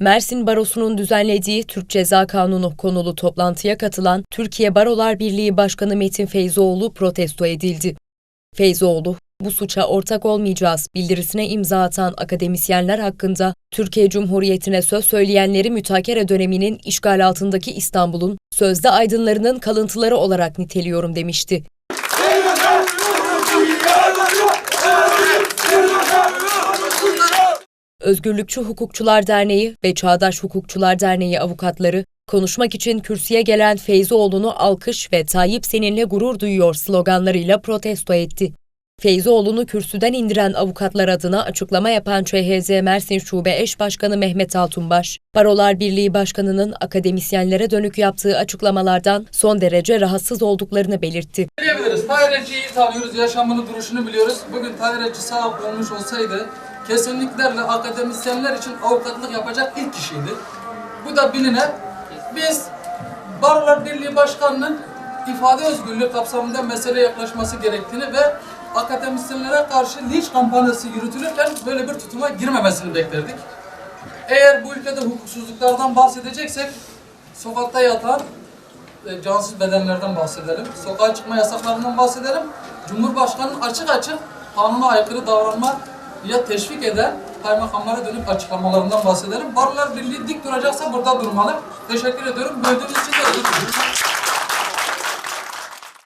Mersin Barosu'nun düzenlediği Türk Ceza Kanunu konulu toplantıya katılan Türkiye Barolar Birliği Başkanı Metin Feyzoğlu protesto edildi. Feyzoğlu, bu suça ortak olmayacağız bildirisine imza atan akademisyenler hakkında Türkiye Cumhuriyeti'ne söz söyleyenleri mütakere döneminin işgal altındaki İstanbul'un sözde aydınlarının kalıntıları olarak niteliyorum demişti. Özgürlükçü Hukukçular Derneği ve Çağdaş Hukukçular Derneği avukatları konuşmak için kürsüye gelen Feyzoğlu'nu alkış ve Tayyip seninle gurur duyuyor sloganlarıyla protesto etti. Feyzoğlu'nu kürsüden indiren avukatlar adına açıklama yapan ÇHZ Mersin Şube Eş Başkanı Mehmet Altunbaş, Barolar Birliği Başkanı'nın akademisyenlere dönük yaptığı açıklamalardan son derece rahatsız olduklarını belirtti. diyebiliriz. Tahireci'yi iyi tanıyoruz, yaşamını, duruşunu biliyoruz. Bugün Tahireci sağ olmuş olsaydı kesinlikle akademisyenler için avukatlık yapacak ilk kişiydi. Bu da bilinen. Biz Barolar Birliği Başkanı'nın ifade özgürlüğü kapsamında meseleye yaklaşması gerektiğini ve akademisyenlere karşı linç kampanyası yürütülürken böyle bir tutuma girmemesini beklerdik. Eğer bu ülkede hukuksuzluklardan bahsedeceksek sokakta yatan e, cansız bedenlerden bahsedelim. Sokağa çıkma yasaklarından bahsedelim. Cumhurbaşkanı'nın açık açık kanuna aykırı davranma ya teşvik eden kaymakamlara dönük açıklamalarından bahsedelim. Barolar Birliği dik duracaksa burada durmalı. Teşekkür ediyorum. Böldüğünüz için de.